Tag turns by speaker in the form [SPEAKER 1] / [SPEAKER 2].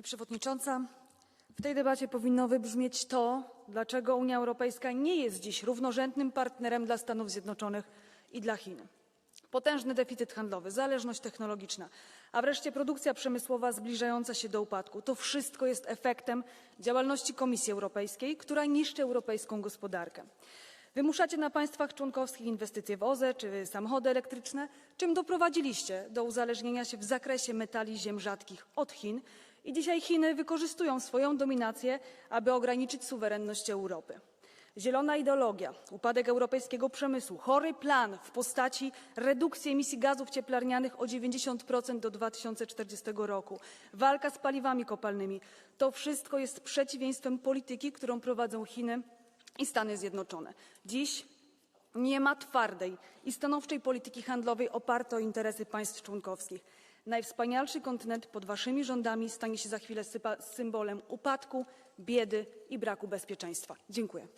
[SPEAKER 1] Pani Przewodnicząca, w tej debacie powinno wybrzmieć to, dlaczego Unia Europejska nie jest dziś równorzędnym partnerem dla Stanów Zjednoczonych i dla Chin. Potężny deficyt handlowy, zależność technologiczna, a wreszcie produkcja przemysłowa zbliżająca się do upadku to wszystko jest efektem działalności Komisji Europejskiej, która niszczy europejską gospodarkę. Wymuszacie na państwach członkowskich inwestycje w OZE czy samochody elektryczne, czym doprowadziliście do uzależnienia się w zakresie metali ziem rzadkich od Chin i dzisiaj Chiny wykorzystują swoją dominację, aby ograniczyć suwerenność Europy. Zielona ideologia, upadek europejskiego przemysłu, chory plan w postaci redukcji emisji gazów cieplarnianych o 90% do 2040 roku, walka z paliwami kopalnymi to wszystko jest przeciwieństwem polityki, którą prowadzą Chiny i Stany Zjednoczone. Dziś nie ma twardej i stanowczej polityki handlowej opartej o interesy państw członkowskich. Najwspanialszy kontynent pod waszymi rządami stanie się za chwilę symbolem upadku, biedy i braku bezpieczeństwa. Dziękuję.